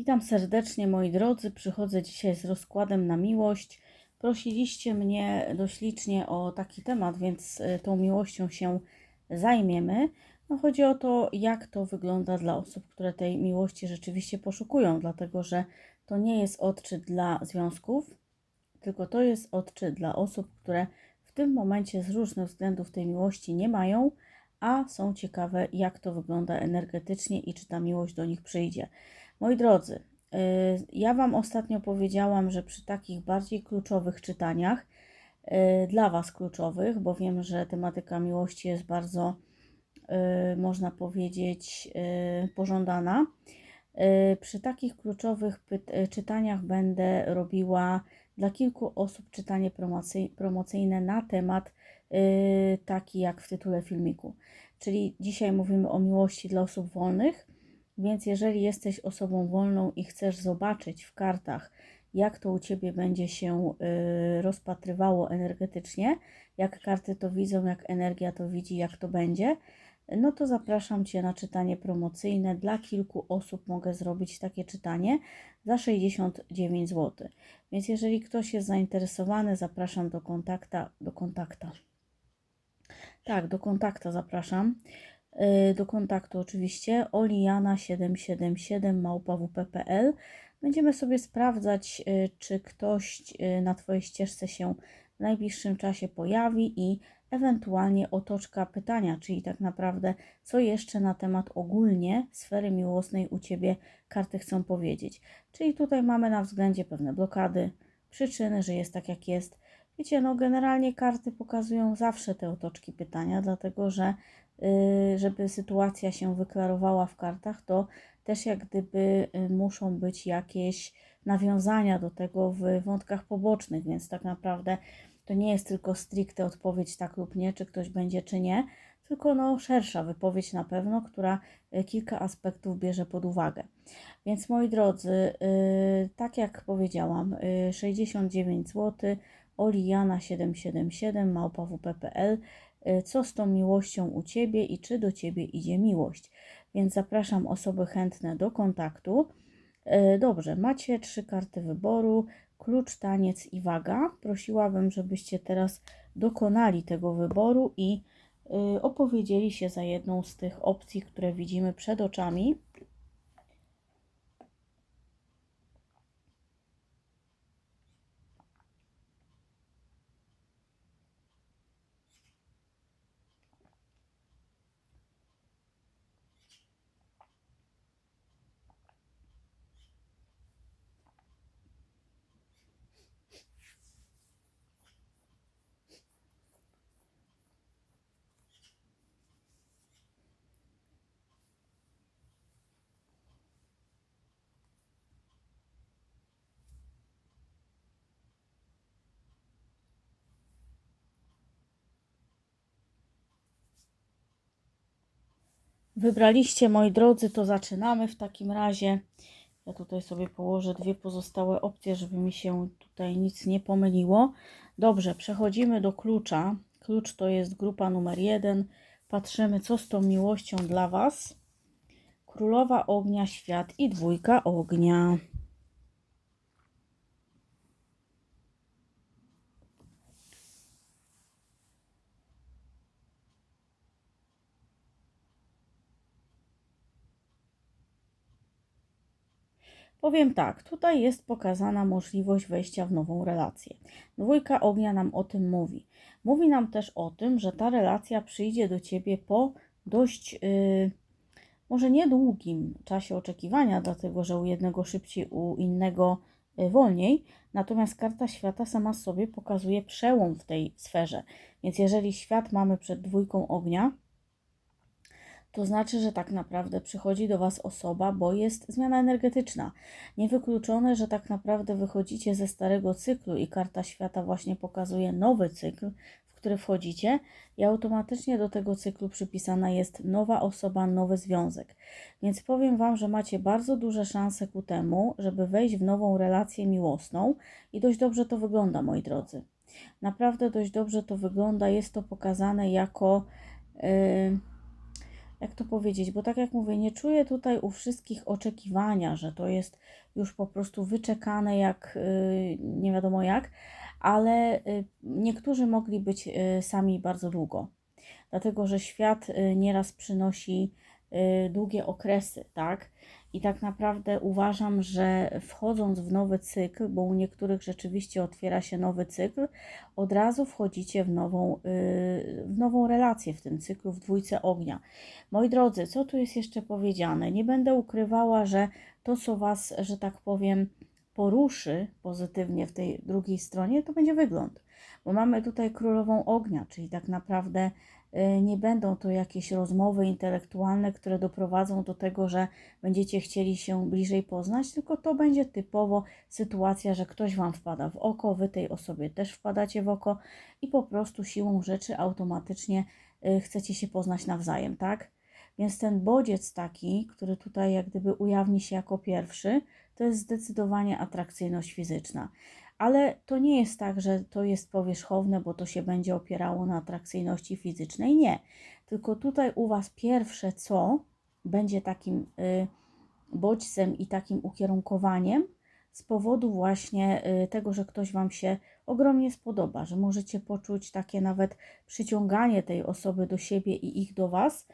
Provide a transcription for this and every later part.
Witam serdecznie moi drodzy. Przychodzę dzisiaj z rozkładem na miłość. Prosiliście mnie dość licznie o taki temat, więc y, tą miłością się zajmiemy. No chodzi o to, jak to wygląda dla osób, które tej miłości rzeczywiście poszukują, dlatego że to nie jest odczyt dla związków, tylko to jest odczyt dla osób, które w tym momencie z różnych względów tej miłości nie mają, a są ciekawe, jak to wygląda energetycznie i czy ta miłość do nich przyjdzie. Moi drodzy, y, ja Wam ostatnio powiedziałam, że przy takich bardziej kluczowych czytaniach, y, dla Was kluczowych, bo wiem, że tematyka miłości jest bardzo, y, można powiedzieć, pożądana. Przy takich kluczowych czytaniach będę robiła dla kilku osób czytanie promocyjne na temat taki jak w tytule filmiku. Czyli dzisiaj mówimy o miłości dla osób wolnych więc jeżeli jesteś osobą wolną i chcesz zobaczyć w kartach, jak to u Ciebie będzie się y, rozpatrywało energetycznie, jak karty to widzą, jak energia to widzi, jak to będzie, no to zapraszam Cię na czytanie promocyjne. Dla kilku osób mogę zrobić takie czytanie za 69 zł. Więc jeżeli ktoś jest zainteresowany, zapraszam do kontakta, do kontakta. Tak, do kontakta zapraszam. Y, do kontaktu oczywiście oliana777 małpawp.pl Będziemy sobie sprawdzać, y, czy ktoś y, na Twojej ścieżce się w najbliższym czasie pojawi i ewentualnie otoczka pytania, czyli tak naprawdę co jeszcze na temat ogólnie sfery miłosnej u Ciebie karty chcą powiedzieć. Czyli tutaj mamy na względzie pewne blokady, przyczyny, że jest tak jak jest. Wiecie, no generalnie karty pokazują zawsze te otoczki pytania, dlatego że żeby sytuacja się wyklarowała w kartach, to też jak gdyby y, muszą być jakieś nawiązania do tego w wątkach pobocznych, więc tak naprawdę to nie jest tylko stricte odpowiedź tak lub nie, czy ktoś będzie, czy nie, tylko no szersza wypowiedź na pewno, która y, kilka aspektów bierze pod uwagę. Więc moi drodzy, tak jak powiedziałam, 69 zł, Oliana 777 małpa.wp.pl Y, co z tą miłością u Ciebie i czy do Ciebie idzie miłość. Więc zapraszam osoby chętne do kontaktu. Y, dobrze, macie trzy karty wyboru: klucz, taniec i waga. Prosiłabym, żebyście teraz dokonali tego wyboru i y, opowiedzieli się za jedną z tych opcji, które widzimy przed oczami. Wybraliście, moi drodzy, to zaczynamy w takim razie. Ja tutaj sobie położę dwie pozostałe opcje, żeby mi się tutaj nic nie pomyliło. Dobrze, przechodzimy do klucza. Klucz to jest grupa numer jeden. Patrzymy, co z tą miłością dla Was. Królowa ognia, świat i dwójka ognia. Powiem tak, tutaj jest pokazana możliwość wejścia w nową relację. Dwójka ognia nam o tym mówi. Mówi nam też o tym, że ta relacja przyjdzie do ciebie po dość, yy, może niedługim czasie oczekiwania, dlatego że u jednego szybciej, u innego yy, wolniej. Natomiast karta świata sama sobie pokazuje przełom w tej sferze. Więc jeżeli świat mamy przed dwójką ognia, to znaczy, że tak naprawdę przychodzi do Was osoba, bo jest zmiana energetyczna. Niewykluczone, że tak naprawdę wychodzicie ze starego cyklu i karta świata właśnie pokazuje nowy cykl, w który wchodzicie, i automatycznie do tego cyklu przypisana jest nowa osoba, nowy związek. Więc powiem Wam, że macie bardzo duże szanse ku temu, żeby wejść w nową relację miłosną i dość dobrze to wygląda, moi drodzy. Naprawdę dość dobrze to wygląda. Jest to pokazane jako. Yy, jak to powiedzieć, bo tak jak mówię, nie czuję tutaj u wszystkich oczekiwania, że to jest już po prostu wyczekane jak y, nie wiadomo jak, ale y, niektórzy mogli być y, sami bardzo długo, dlatego że świat nieraz przynosi długie okresy, tak? I tak naprawdę uważam, że wchodząc w nowy cykl, bo u niektórych rzeczywiście otwiera się nowy cykl, od razu wchodzicie w nową, yy, w nową relację w tym cyklu, w dwójce ognia. Moi drodzy, co tu jest jeszcze powiedziane? Nie będę ukrywała, że to, co Was, że tak powiem, poruszy pozytywnie w tej drugiej stronie, to będzie wygląd. Bo mamy tutaj królową ognia, czyli tak naprawdę Y, nie będą to jakieś rozmowy intelektualne, które doprowadzą do tego, że będziecie chcieli się bliżej poznać, tylko to będzie typowo sytuacja, że ktoś Wam wpada w oko, Wy tej osobie też wpadacie w oko i po prostu siłą rzeczy automatycznie y, chcecie się poznać nawzajem, tak? Więc ten bodziec taki, który tutaj jak gdyby ujawni się jako pierwszy, to jest zdecydowanie atrakcyjność fizyczna ale to nie jest tak, że to jest powierzchowne, bo to się będzie opierało na atrakcyjności fizycznej. Nie. Tylko tutaj u Was pierwsze co będzie takim y, bodźcem i takim ukierunkowaniem z powodu właśnie y, tego, że ktoś Wam się ogromnie spodoba, że możecie poczuć takie nawet przyciąganie tej osoby do siebie i ich do Was.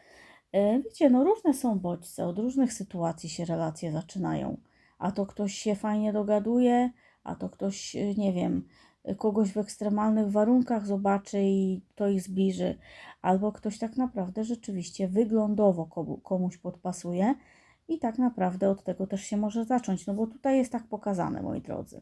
Y, wiecie, no różne są bodźce, od różnych sytuacji się relacje zaczynają. A to ktoś się fajnie dogaduje, a to ktoś, y, nie wiem, kogoś w ekstremalnych warunkach zobaczy i to ich zbliży, albo ktoś tak naprawdę rzeczywiście wyglądowo komuś podpasuje i tak naprawdę od tego też się może zacząć, no bo tutaj jest tak pokazane, moi drodzy.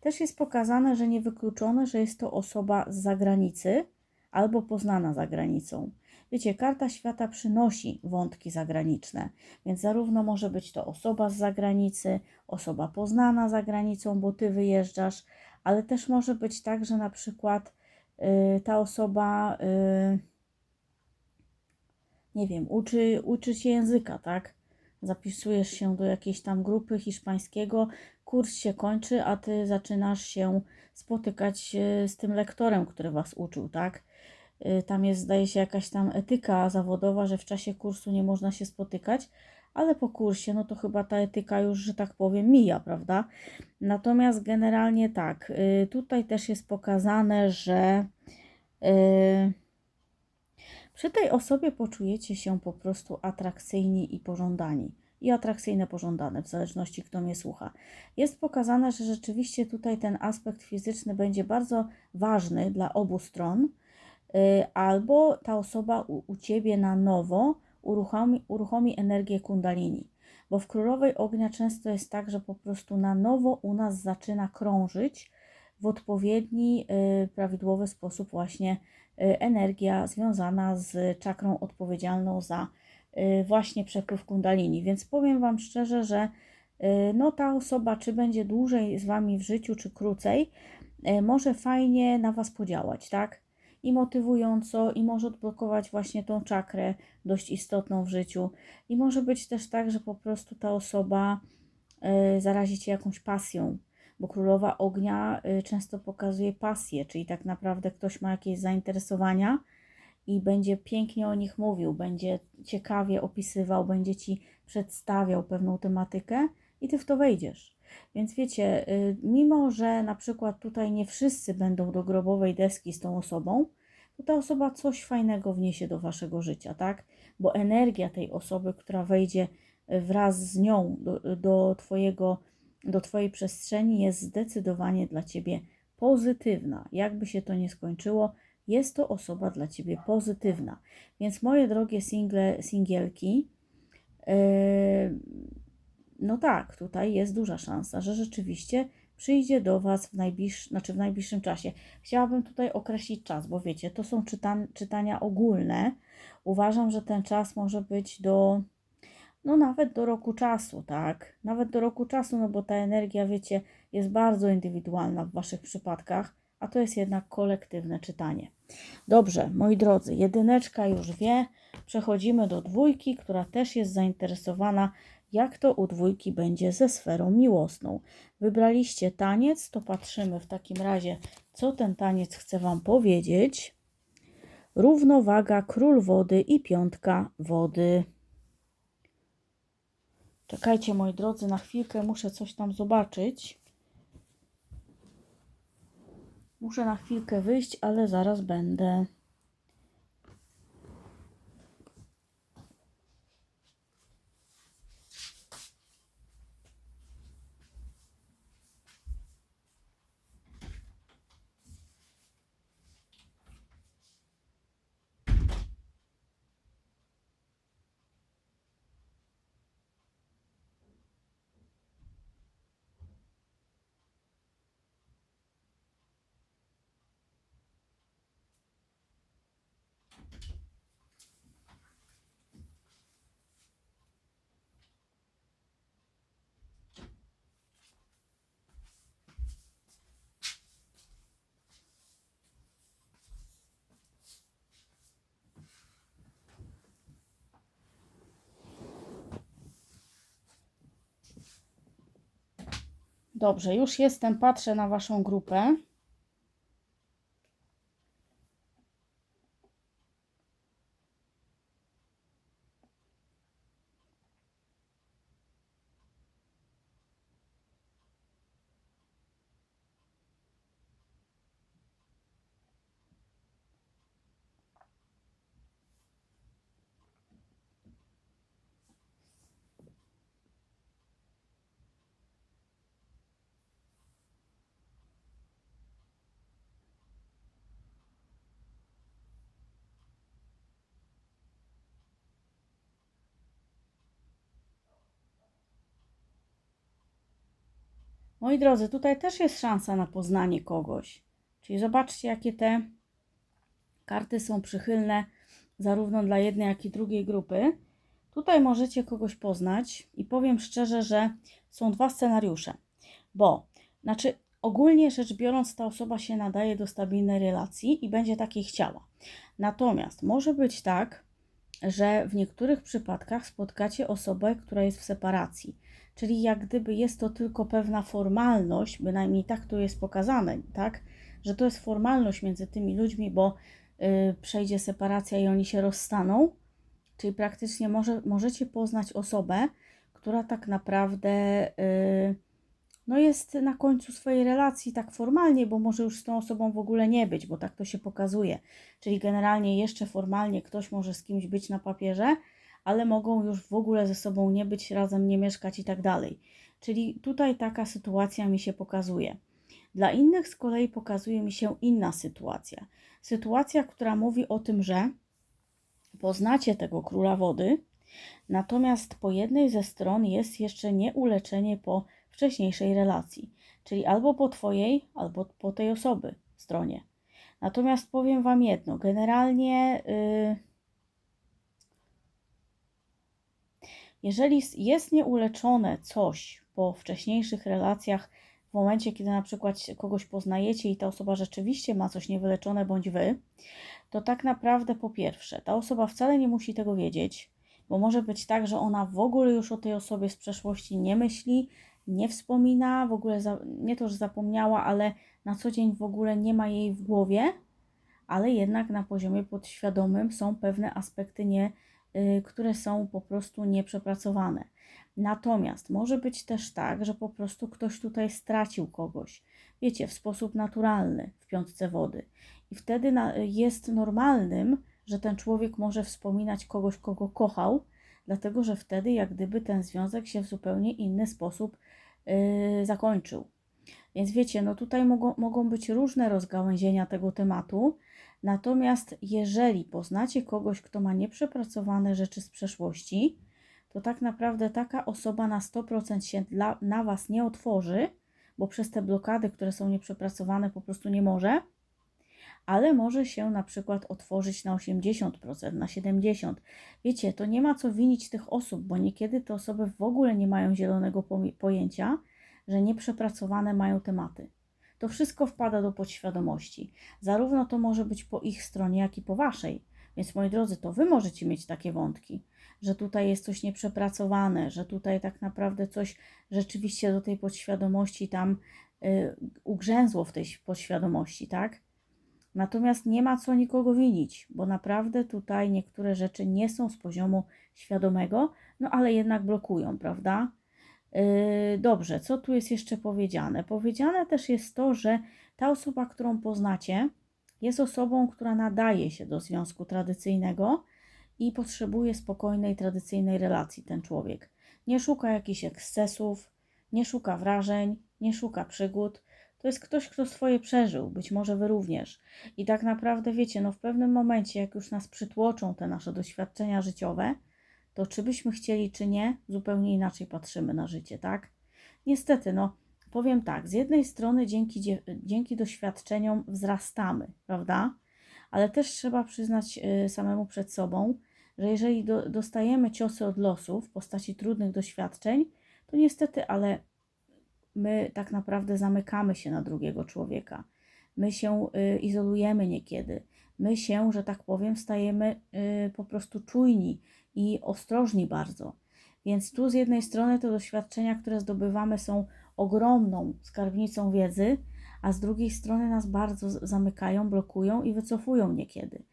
Też jest pokazane, że niewykluczone, że jest to osoba z zagranicy albo poznana za granicą. Wiecie, karta świata przynosi wątki zagraniczne, więc zarówno może być to osoba z zagranicy, osoba poznana za granicą, bo ty wyjeżdżasz, ale też może być tak, że na przykład y, ta osoba, y, nie wiem, uczy, uczy się języka, tak? Zapisujesz się do jakiejś tam grupy hiszpańskiego, kurs się kończy, a ty zaczynasz się spotykać y, z tym lektorem, który was uczył, tak? Y, tam jest, zdaje się, jakaś tam etyka zawodowa, że w czasie kursu nie można się spotykać, ale po kursie, no to chyba ta etyka już, że tak powiem, mija, prawda? Natomiast generalnie tak, y, tutaj też jest pokazane, że y, przy tej osobie poczujecie się po prostu atrakcyjni i pożądani. I atrakcyjne, pożądane, w zależności kto mnie słucha. Jest pokazane, że rzeczywiście tutaj ten aspekt fizyczny będzie bardzo ważny dla obu stron albo ta osoba u, u ciebie na nowo uruchomi, uruchomi energię kundalini. Bo w królowej ognia często jest tak, że po prostu na nowo u nas zaczyna krążyć w odpowiedni, y, prawidłowy sposób właśnie y, energia związana z czakrą odpowiedzialną za właśnie przepływ kundalini. Więc powiem Wam szczerze, że no ta osoba, czy będzie dłużej z Wami w życiu, czy krócej, może fajnie na Was podziałać, tak? I motywująco, i może odblokować właśnie tą czakrę dość istotną w życiu. I może być też tak, że po prostu ta osoba y, zarazi cię jakąś pasją, bo królowa ognia y, często pokazuje pasję, czyli tak naprawdę ktoś ma jakieś zainteresowania i będzie pięknie o nich mówił, będzie ciekawie opisywał, będzie ci przedstawiał pewną tematykę i ty w to wejdziesz. Więc wiecie, y, mimo że na przykład tutaj nie wszyscy będą do grobowej deski z tą osobą, to ta osoba coś fajnego wniesie do waszego życia, tak? Bo energia tej osoby, która wejdzie y, wraz z nią do, do, twojego, do twojej przestrzeni, jest zdecydowanie dla ciebie pozytywna. Jakby się to nie skończyło, jest to osoba dla ciebie pozytywna. Więc moje drogie single, singielki, yy, no tak, tutaj jest duża szansa, że rzeczywiście przyjdzie do Was w, najbliższ, znaczy w najbliższym czasie. Chciałabym tutaj określić czas, bo wiecie, to są czytan, czytania ogólne. Uważam, że ten czas może być do, no nawet do roku czasu, tak? Nawet do roku czasu, no bo ta energia, wiecie, jest bardzo indywidualna w Waszych przypadkach, a to jest jednak kolektywne czytanie. Dobrze, moi drodzy, jedyneczka już wie, przechodzimy do dwójki, która też jest zainteresowana jak to u dwójki będzie ze sferą miłosną. Wybraliście taniec, to patrzymy w takim razie, co ten taniec chce Wam powiedzieć. równowaga, król wody i piątka wody. Czekajcie, moi drodzy, na chwilkę muszę coś tam zobaczyć. Muszę na chwilkę wyjść, ale zaraz będę. Dobrze, już jestem, patrzę na Waszą grupę. Moi drodzy, tutaj też jest szansa na poznanie kogoś. Czyli zobaczcie, jakie te karty są przychylne zarówno dla jednej, jak i drugiej grupy. Tutaj możecie kogoś poznać i powiem szczerze, że są dwa scenariusze, bo znaczy ogólnie rzecz biorąc, ta osoba się nadaje do stabilnej relacji i będzie takiej chciała. Natomiast może być tak, że w niektórych przypadkach spotkacie osobę, która jest w separacji. Czyli jak gdyby jest to tylko pewna formalność, bynajmniej tak tu jest pokazane, tak? Że to jest formalność między tymi ludźmi, bo yy, przejdzie separacja i oni się rozstaną. Czyli praktycznie może, możecie poznać osobę, która tak naprawdę yy, no jest na końcu swojej relacji tak formalnie, bo może już z tą osobą w ogóle nie być, bo tak to się pokazuje. Czyli generalnie jeszcze formalnie ktoś może z kimś być na papierze, ale mogą już w ogóle ze sobą nie być, razem nie mieszkać i tak dalej. Czyli tutaj taka sytuacja mi się pokazuje. Dla innych z kolei pokazuje mi się inna sytuacja. Sytuacja, która mówi o tym, że poznacie tego króla wody, natomiast po jednej ze stron jest jeszcze nieuleczenie po wcześniejszej relacji, czyli albo po Twojej, albo po tej osoby stronie. Natomiast powiem Wam jedno, generalnie. Yy, Jeżeli jest nieuleczone coś po wcześniejszych relacjach, w momencie, kiedy na przykład kogoś poznajecie i ta osoba rzeczywiście ma coś niewyleczone bądź wy, to tak naprawdę po pierwsze, ta osoba wcale nie musi tego wiedzieć, bo może być tak, że ona w ogóle już o tej osobie z przeszłości nie myśli, nie wspomina, w ogóle za, nie to, że zapomniała, ale na co dzień w ogóle nie ma jej w głowie, ale jednak na poziomie podświadomym są pewne aspekty nie które są po prostu nieprzepracowane. Natomiast może być też tak, że po prostu ktoś tutaj stracił kogoś, wiecie, w sposób naturalny w piątce wody. I wtedy jest normalnym, że ten człowiek może wspominać kogoś, kogo kochał, dlatego że wtedy jak gdyby ten związek się w zupełnie inny sposób yy, zakończył. Więc wiecie, no tutaj mogą, mogą być różne rozgałęzienia tego tematu. Natomiast jeżeli poznacie kogoś, kto ma nieprzepracowane rzeczy z przeszłości, to tak naprawdę taka osoba na 100% się dla, na Was nie otworzy, bo przez te blokady, które są nieprzepracowane, po prostu nie może, ale może się na przykład otworzyć na 80%, na 70%. Wiecie, to nie ma co winić tych osób, bo niekiedy te osoby w ogóle nie mają zielonego pojęcia, że nieprzepracowane mają tematy. To wszystko wpada do podświadomości. Zarówno to może być po ich stronie, jak i po waszej. Więc moi drodzy, to wy możecie mieć takie wątki, że tutaj jest coś nieprzepracowane, że tutaj tak naprawdę coś rzeczywiście do tej podświadomości tam y, ugrzęzło w tej podświadomości, tak? Natomiast nie ma co nikogo winić, bo naprawdę tutaj niektóre rzeczy nie są z poziomu świadomego, no ale jednak blokują, prawda? Yy, dobrze, co tu jest jeszcze powiedziane? Powiedziane też jest to, że ta osoba, którą poznacie, jest osobą, która nadaje się do związku tradycyjnego i potrzebuje spokojnej, tradycyjnej relacji ten człowiek. Nie szuka jakichś ekscesów, nie szuka wrażeń, nie szuka przygód. To jest ktoś, kto swoje przeżył, być może wy również. I tak naprawdę wiecie, no w pewnym momencie, jak już nas przytłoczą te nasze doświadczenia życiowe, to czy byśmy chcieli, czy nie, zupełnie inaczej patrzymy na życie, tak? Niestety, no powiem tak, z jednej strony dzięki, dzięki doświadczeniom wzrastamy, prawda? Ale też trzeba przyznać y, samemu przed sobą, że jeżeli do, dostajemy ciosy od losu w postaci trudnych doświadczeń, to niestety, ale my tak naprawdę zamykamy się na drugiego człowieka. My się y, izolujemy niekiedy. My się, że tak powiem, stajemy y, po prostu czujni i ostrożni bardzo. Więc tu z jednej strony te doświadczenia, które zdobywamy, są ogromną skarbnicą wiedzy, a z drugiej strony nas bardzo zamykają, blokują i wycofują niekiedy.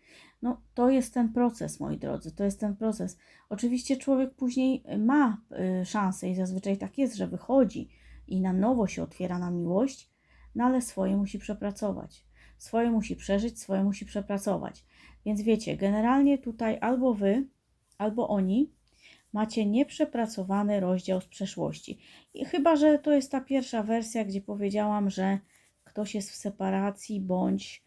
No, to jest ten proces, moi drodzy, to jest ten proces. Oczywiście człowiek później ma y, szansę i zazwyczaj tak jest, że wychodzi i na nowo się otwiera na miłość, no ale swoje musi przepracować. Swoje musi przeżyć, swoje musi przepracować. Więc wiecie, generalnie tutaj albo wy, albo oni macie nieprzepracowany rozdział z przeszłości. I chyba, że to jest ta pierwsza wersja, gdzie powiedziałam, że ktoś jest w separacji bądź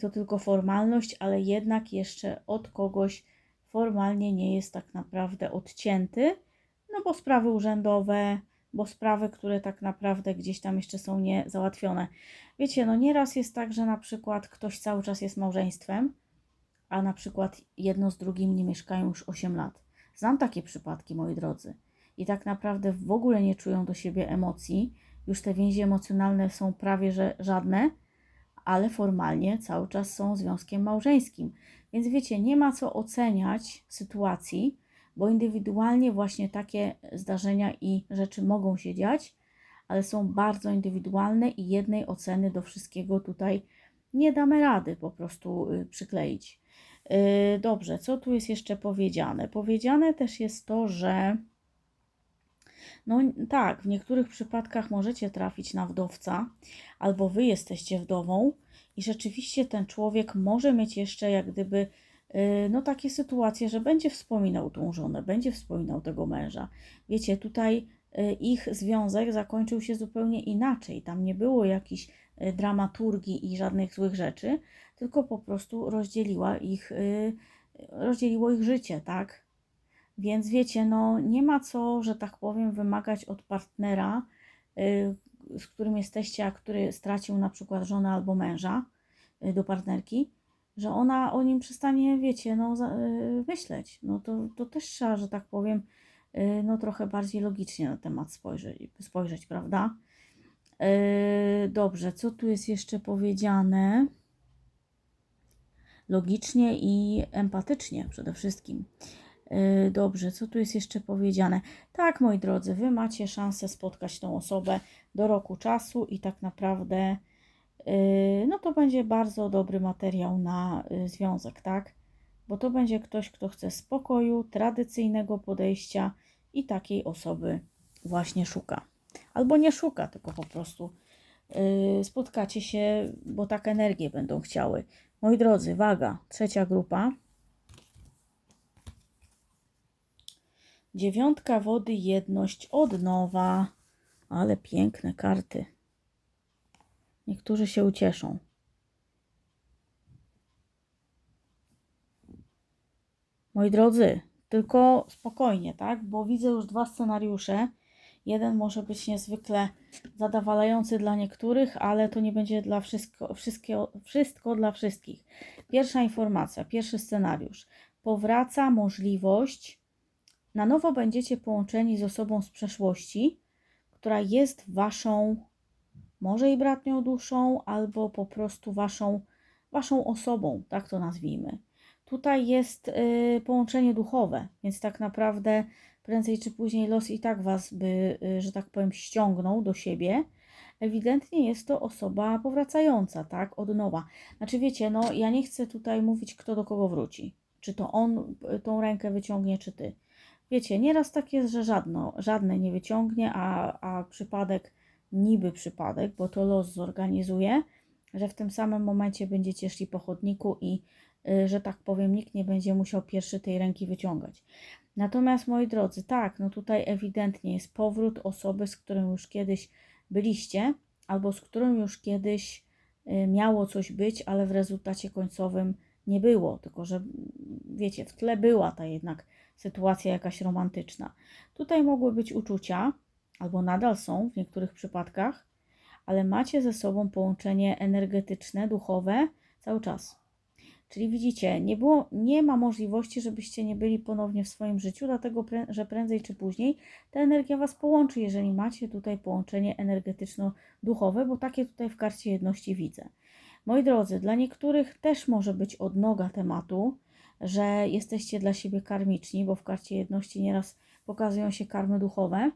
to tylko formalność, ale jednak jeszcze od kogoś formalnie nie jest tak naprawdę odcięty, no bo sprawy urzędowe, bo sprawy, które tak naprawdę gdzieś tam jeszcze są niezałatwione. Wiecie, no nieraz jest tak, że na przykład ktoś cały czas jest małżeństwem, a na przykład jedno z drugim nie mieszkają już 8 lat. Znam takie przypadki, moi drodzy. I tak naprawdę w ogóle nie czują do siebie emocji, już te więzi emocjonalne są prawie że żadne, ale formalnie cały czas są związkiem małżeńskim. Więc wiecie, nie ma co oceniać sytuacji, bo indywidualnie właśnie takie zdarzenia i rzeczy mogą się dziać, ale są bardzo indywidualne i jednej oceny do wszystkiego tutaj nie damy rady po prostu y, przykleić. Y, dobrze, co tu jest jeszcze powiedziane? Powiedziane też jest to, że no tak, w niektórych przypadkach możecie trafić na wdowca, albo wy jesteście wdową i rzeczywiście ten człowiek może mieć jeszcze jak gdyby y, no takie sytuacje, że będzie wspominał tą żonę, będzie wspominał tego męża. Wiecie, tutaj y, ich związek zakończył się zupełnie inaczej. Tam nie było jakiejś y, dramaturgii i żadnych złych rzeczy, tylko po prostu rozdzieliła ich, rozdzieliło ich życie, tak? Więc wiecie, no nie ma co, że tak powiem, wymagać od partnera, y, z którym jesteście, a który stracił na przykład żonę albo męża y, do partnerki, że ona o nim przestanie, wiecie, no y, myśleć. No to, to też trzeba, że tak powiem, no trochę bardziej logicznie na temat spojrzeć, spojrzeć prawda? Dobrze, co tu jest jeszcze powiedziane? Logicznie i empatycznie przede wszystkim. Yy, dobrze, co tu jest jeszcze powiedziane? Tak, moi drodzy, wy macie szansę spotkać tą osobę do roku czasu i tak naprawdę yy, no to będzie bardzo dobry materiał na yy, związek, tak? Bo to będzie ktoś, kto chce spokoju, tradycyjnego podejścia i takiej osoby właśnie szuka. Albo nie szuka, tylko po prostu spotkacie się, bo tak energie będą chciały. Moi drodzy, waga, trzecia grupa. Dziewiątka wody, jedność od nowa. Ale piękne karty. Niektórzy się ucieszą. Moi drodzy, tylko spokojnie, tak? Bo widzę już dwa scenariusze. Jeden może być niezwykle zadowalający dla niektórych, ale to nie będzie dla wszystko, wszystkiego, wszystko dla wszystkich. Pierwsza informacja, pierwszy scenariusz. Powraca możliwość na nowo będziecie połączeni z osobą z przeszłości, która jest waszą, może i bratnią duszą, albo po prostu waszą, waszą osobą, tak to nazwijmy. Tutaj jest y, połączenie duchowe, więc tak naprawdę prędzej czy później los i tak was by, y, że tak powiem, ściągnął do siebie ewidentnie jest to osoba powracająca, tak, od nowa. Znaczy wiecie, no ja nie chcę tutaj mówić, kto do kogo wróci. Czy to on y, tą rękę wyciągnie, czy ty. Wiecie, nieraz tak jest, że żadno, żadne nie wyciągnie, a, a przypadek, niby przypadek, bo to los zorganizuje, że w tym samym momencie będziecie szli po chodniku i, że tak powiem, nikt nie będzie musiał pierwszy tej ręki wyciągać. Natomiast, moi drodzy, tak, no tutaj ewidentnie jest powrót osoby, z którą już kiedyś byliście, albo z którą już kiedyś y, miało coś być, ale w rezultacie końcowym nie było, tylko że wiecie, w tle była ta jednak sytuacja jakaś romantyczna. Tutaj mogły być uczucia, albo nadal są w niektórych przypadkach, ale macie ze sobą połączenie energetyczne, duchowe cały czas. Czyli widzicie, nie, było, nie ma możliwości, żebyście nie byli ponownie w swoim życiu, dlatego że prędzej czy później ta energia Was połączy, jeżeli macie tutaj połączenie energetyczno-duchowe, bo takie tutaj w karcie jedności widzę. Moi drodzy, dla niektórych też może być odnoga tematu, że jesteście dla siebie karmiczni, bo w karcie jedności nieraz pokazują się karmy duchowe.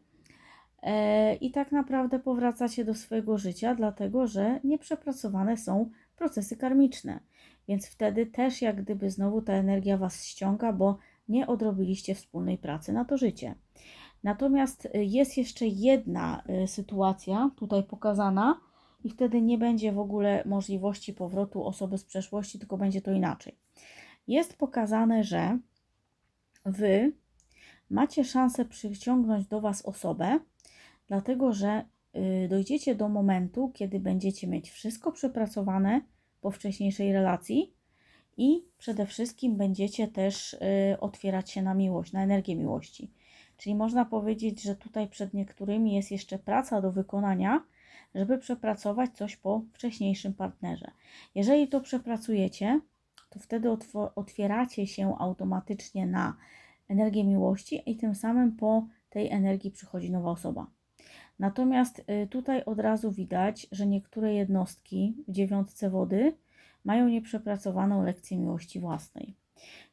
E, I tak naprawdę powracacie do swojego życia, dlatego że nieprzepracowane są procesy karmiczne. Więc wtedy też jak gdyby znowu ta energia Was ściąga, bo nie odrobiliście wspólnej pracy na to życie. Natomiast y, jest jeszcze jedna y, sytuacja tutaj pokazana, i wtedy nie będzie w ogóle możliwości powrotu osoby z przeszłości, tylko będzie to inaczej. Jest pokazane, że Wy macie szansę przyciągnąć do Was osobę, dlatego że y, dojdziecie do momentu, kiedy będziecie mieć wszystko przepracowane po wcześniejszej relacji i przede wszystkim będziecie też y, otwierać się na miłość, na energię miłości. Czyli można powiedzieć, że tutaj przed niektórymi jest jeszcze praca do wykonania, żeby przepracować coś po wcześniejszym partnerze. Jeżeli to przepracujecie, to wtedy otwieracie się automatycznie na energię miłości i tym samym po tej energii przychodzi nowa osoba. Natomiast y, tutaj od razu widać, że niektóre jednostki w dziewiątce wody mają nieprzepracowaną lekcję miłości własnej.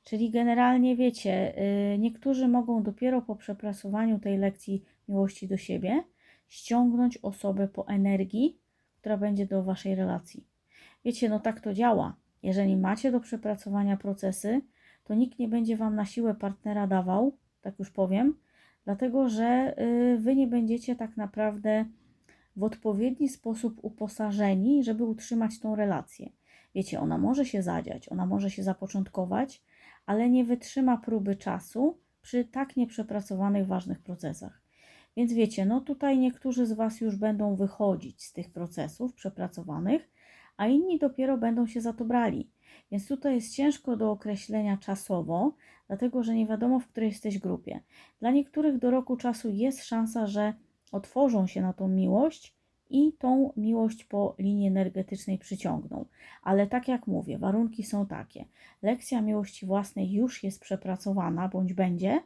Czyli generalnie wiecie, y, niektórzy mogą dopiero po przepracowaniu tej lekcji miłości do siebie ściągnąć osobę po energii, która będzie do waszej relacji. Wiecie, no tak to działa. Jeżeli macie do przepracowania procesy, to nikt nie będzie wam na siłę partnera dawał, tak już powiem, dlatego że y, wy nie będziecie tak naprawdę w odpowiedni sposób uposażeni, żeby utrzymać tą relację. Wiecie, ona może się zadziać, ona może się zapoczątkować, ale nie wytrzyma próby czasu przy tak nieprzepracowanych ważnych procesach. Więc wiecie, no tutaj niektórzy z Was już będą wychodzić z tych procesów przepracowanych, a inni dopiero będą się za to brali. Więc tutaj jest ciężko do określenia czasowo, dlatego że nie wiadomo, w której jesteś grupie. Dla niektórych do roku czasu jest szansa, że otworzą się na tą miłość i tą miłość po linii energetycznej przyciągną. Ale tak jak mówię, warunki są takie. Lekcja miłości własnej już jest przepracowana bądź będzie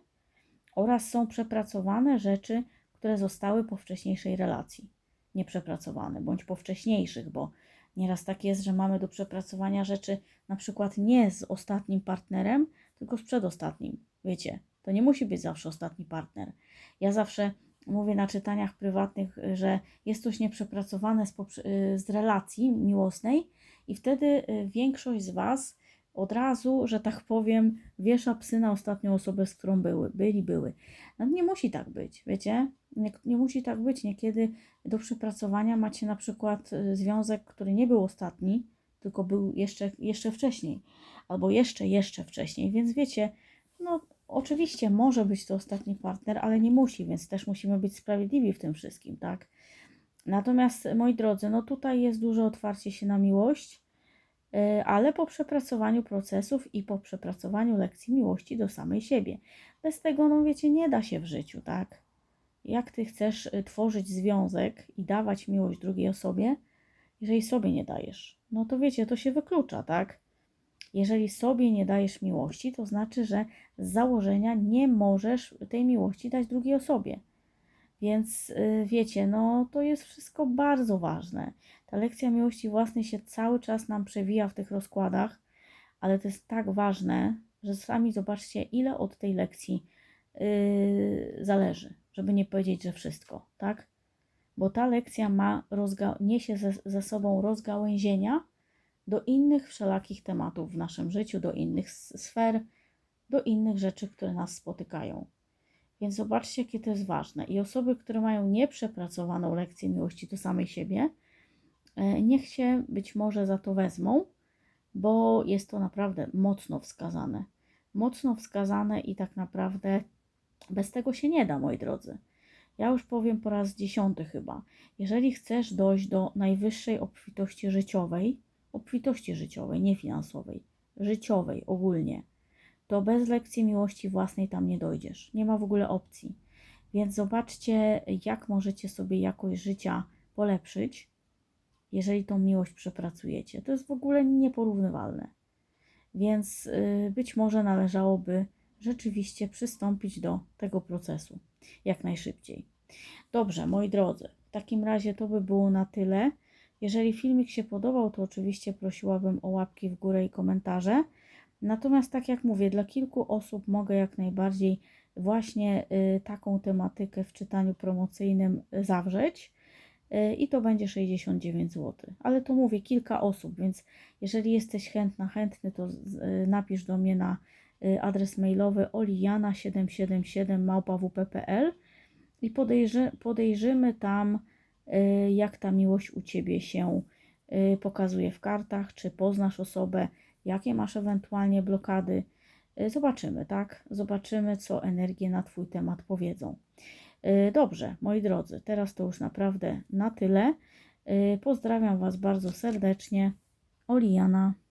oraz są przepracowane rzeczy, które zostały po wcześniejszej relacji. Nieprzepracowane bądź po wcześniejszych, bo Nieraz tak jest, że mamy do przepracowania rzeczy na przykład nie z ostatnim partnerem, tylko z przedostatnim. Wiecie, to nie musi być zawsze ostatni partner. Ja zawsze mówię na czytaniach prywatnych, że jest coś nieprzepracowane z, z relacji miłosnej i wtedy y, większość z Was od razu, że tak powiem, wiesza psy na ostatnią osobę, z którą były, byli, były. No nie musi tak być, wiecie? Nie, nie musi tak być. Niekiedy do przepracowania macie na przykład y, związek, który nie był ostatni, tylko był jeszcze, jeszcze wcześniej, albo jeszcze, jeszcze wcześniej, więc wiecie, no oczywiście może być to ostatni partner, ale nie musi, więc też musimy być sprawiedliwi w tym wszystkim, tak? Natomiast, moi drodzy, no tutaj jest duże otwarcie się na miłość, y, ale po przepracowaniu procesów i po przepracowaniu lekcji miłości do samej siebie. Bez tego, no wiecie, nie da się w życiu, tak? Jak ty chcesz y, tworzyć związek i dawać miłość drugiej osobie, jeżeli sobie nie dajesz? No to wiecie, to się wyklucza, tak? Jeżeli sobie nie dajesz miłości, to znaczy, że z założenia nie możesz tej miłości dać drugiej osobie. Więc yy, wiecie, no to jest wszystko bardzo ważne. Ta lekcja miłości własnej się cały czas nam przewija w tych rozkładach, ale to jest tak ważne, że sami zobaczcie, ile od tej lekcji yy, zależy żeby nie powiedzieć, że wszystko, tak? bo ta lekcja ma niesie ze, ze sobą rozgałęzienia do innych wszelakich tematów w naszym życiu, do innych sfer, do innych rzeczy, które nas spotykają. Więc zobaczcie, jakie to jest ważne. I osoby, które mają nieprzepracowaną lekcję miłości do samej siebie, e, niech się być może za to wezmą, bo jest to naprawdę mocno wskazane. Mocno wskazane i tak naprawdę bez tego się nie da, moi drodzy. Ja już powiem po raz dziesiąty chyba. Jeżeli chcesz dojść do najwyższej obfitości życiowej, obfitości życiowej, nie finansowej, życiowej ogólnie, to bez lekcji miłości własnej tam nie dojdziesz. Nie ma w ogóle opcji. Więc zobaczcie, jak możecie sobie jakość życia polepszyć, jeżeli tą miłość przepracujecie. To jest w ogóle nieporównywalne. Więc y, być może należałoby rzeczywiście przystąpić do tego procesu jak najszybciej. Dobrze, moi drodzy, w takim razie to by było na tyle. Jeżeli filmik się podobał, to oczywiście prosiłabym o łapki w górę i komentarze. Natomiast, tak jak mówię, dla kilku osób mogę jak najbardziej właśnie y, taką tematykę w czytaniu promocyjnym y, zawrzeć. Y, I to będzie 69 zł. Ale to mówię kilka osób, więc jeżeli jesteś chętna, chętny, to napisz do mnie na adres mailowy oliana777 małpawp.pl i podejrzy, podejrzymy tam, y, jak ta miłość u Ciebie się y, pokazuje w kartach, czy poznasz osobę, jakie masz ewentualnie blokady. Y, Zobaczymy, tak? Zobaczymy, co energie na Twój temat powiedzą. Y, Dobrze, moi drodzy, teraz to już naprawdę na tyle. Y, Pozdrawiam Was bardzo serdecznie. Oliana.